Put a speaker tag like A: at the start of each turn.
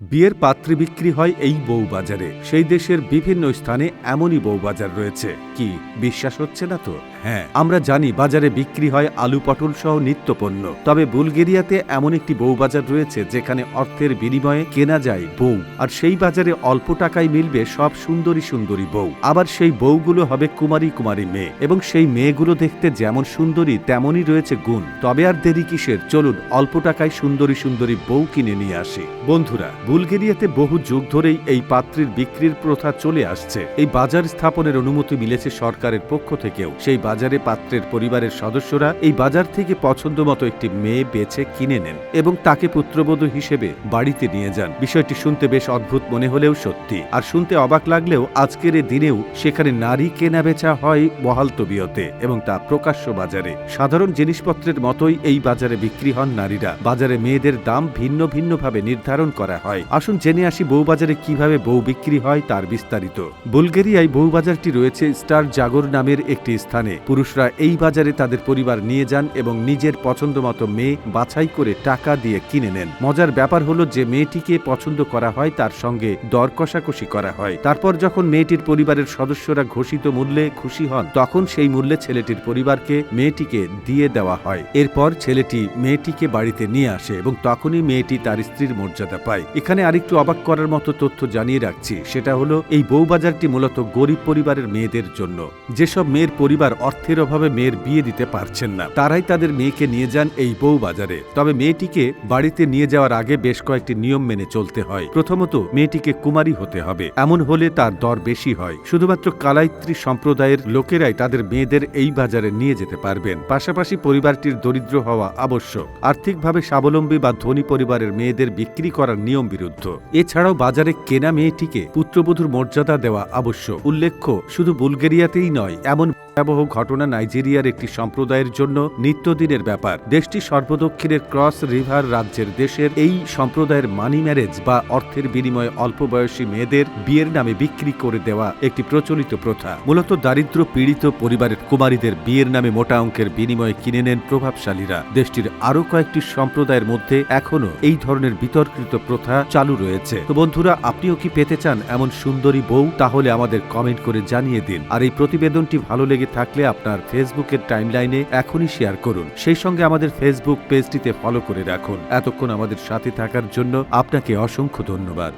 A: বিয়ের পাত্রে বিক্রি হয় এই বউবাজারে। সেই দেশের বিভিন্ন স্থানে এমনই বউবাজার রয়েছে। কি, বিশ্বাস হচ্ছে না তো? হ্যাঁ আমরা জানি বাজারে বিক্রি হয় আলু পটল সহ নিত্যপণ্য। তবে বুলগেরিয়াতে এমন একটি বউবাজার রয়েছে যেখানে অর্থের বিনিময়ে কেনা যায় বউ। আর সেই বাজারে অল্প টাকায় মিলবে সব সুন্দরী সুন্দরী বউ। আবার সেই বউগুলো হবে কুমারী কুমারী মেয়ে। এবং সেই মেয়েগুলো দেখতে যেমন সুন্দরী, তেমনই রয়েছে গুণ। তবে আর দেরি কিসের? চলুন অল্প টাকায় সুন্দরী সুন্দরী বউ কিনে নিয়ে আসি। বন্ধুরা বুলগেরিয়াতে বহু যুগ ধরেই এই পাত্রীর বিক্রির প্রথা চলে আসছে। এই বাজার স্থাপনের অনুমতি মিলেছে সরকারের পক্ষ থেকেও। সেই বাজারে পাত্রের পরিবারের সদস্যরা এই বাজার থেকে পছন্দ মতো একটি মেয়ে বেছে কিনে নেন এবং তাকে পুত্রবধূ হিসেবে বাড়িতে নিয়ে যান। বিষয়টি শুনতে বেশ অদ্ভুত মনে হলেও সত্যি। আর শুনতে অবাক লাগলেও আজকের এ দিনেও সেখানে নারী কেনা বেচা হয় বহাল তবিয়তে এবং তা প্রকাশ্য বাজারে। সাধারণ জিনিসপত্রের মতোই এই বাজারে বিক্রি হন নারীরা। বাজারে মেয়েদের দাম ভিন্ন ভিন্নভাবে নির্ধারণ করা হয়। আসুন জেনে আসি বউবাজারে কীভাবে বউ বিক্রি হয় তার বিস্তারিত। বুলগেরিয়ায় বউবাজারটি রয়েছে স্টার জাগর নামের একটি স্থানে। পুরুষরা এই বাজারে তাদের পরিবার নিয়ে যান এবং নিজের পছন্দ মতো মেয়ে বাছাই করে টাকা দিয়ে কিনে নেন। মজার ব্যাপার হলো যে মেয়েটিকে পছন্দ করা হয়, তার সঙ্গে দর কষাকষি করা হয়। তারপর যখন মেয়েটির পরিবারের সদস্যরা ঘোষিত মূল্যে খুশি হন, তখন সেই মূল্যে ছেলেটির পরিবারকে মেয়েটিকে দিয়ে দেওয়া হয়। এরপর ছেলেটি মেয়েটিকে বাড়িতে নিয়ে আসে এবং তখনই মেয়েটি তার স্ত্রীর মর্যাদা পায়। এখানে আরেকটু অবাক করার মতো তথ্য জানিয়ে রাখছি। সেটা হলো, এই বউবাজারটি মূলত গরিব পরিবারের মেয়েদের জন্য। যেসব মেয়ের পরিবার অর্থের অভাবে মেয়ের বিয়ে দিতে পারছেন না, তারাই তাদের মেয়েকে নিয়ে যান এই বউবাজারে। তবে মেয়েটিকে বাড়িতে নিয়ে যাওয়ার আগে বেশ কয়েকটি নিয়ম মেনে চলতে হয়। প্রথমত, মেয়েটিকে কুমারী হতে হবে। এমন হলে তার দর বেশি হয়। শুধুমাত্র কালাইত্রী সম্প্রদায়ের লোকেরাই তাদের মেয়েদের এই বাজারে নিয়ে যেতে পারবেন। পাশাপাশি পরিবারটির দরিদ্র হওয়া আবশ্যক। আর্থিকভাবে স্বাবলম্বী বা ধনী পরিবারের মেয়েদের বিক্রি করার নিয়ম বিরুদ্ধ। এছাড়াও বাজারে কেনা মেয়েটিকে পুত্রবধূর মর্যাদা দেওয়া আবশ্যক। উল্লেখ্য, শুধু বুলগেরিয়াতেই নয়, এমন ভয়াবহ ঘটনা নাইজেরিয়ার একটি সম্প্রদায়ের জন্য নিত্যদিনের ব্যাপার। দেশটি সর্বদক্ষিণের ক্রস রিভার রাজ্যের দেশের এই সম্প্রদায়ের মানি ম্যারেজ বা অর্থের বিনিময়ে অল্প বয়সী মেয়েদের বিয়ের নামে বিক্রি করে দেওয়া একটি প্রচলিত প্রথা। মূলত দারিদ্র পীড়িত পরিবারের কুমারীদের বিয়ের নামে মোটা অঙ্কের বিনিময়ে কিনে নেন প্রভাবশালীরা। দেশটির আরও কয়েকটি সম্প্রদায়ের মধ্যে এখনও এই ধরনের বিতর্কিত প্রথা চালু রয়েছে। তো বন্ধুরা, আপনিও কি পেতে চান এমন সুন্দরী বউ? তাহলে আমাদের কমেন্ট করে জানিয়ে দিন। আর এই প্রতিবেদনটি ভালো লেগে থাকলে আপনার ফেসবুকের টাইমলাইনে এখনই শেয়ার করুন। সেই সঙ্গে আমাদের ফেসবুক পেজটিতে ফলো করে রাখুন। এতক্ষণ আমাদের সাথে থাকার জন্য আপনাকে অসংখ্য ধন্যবাদ।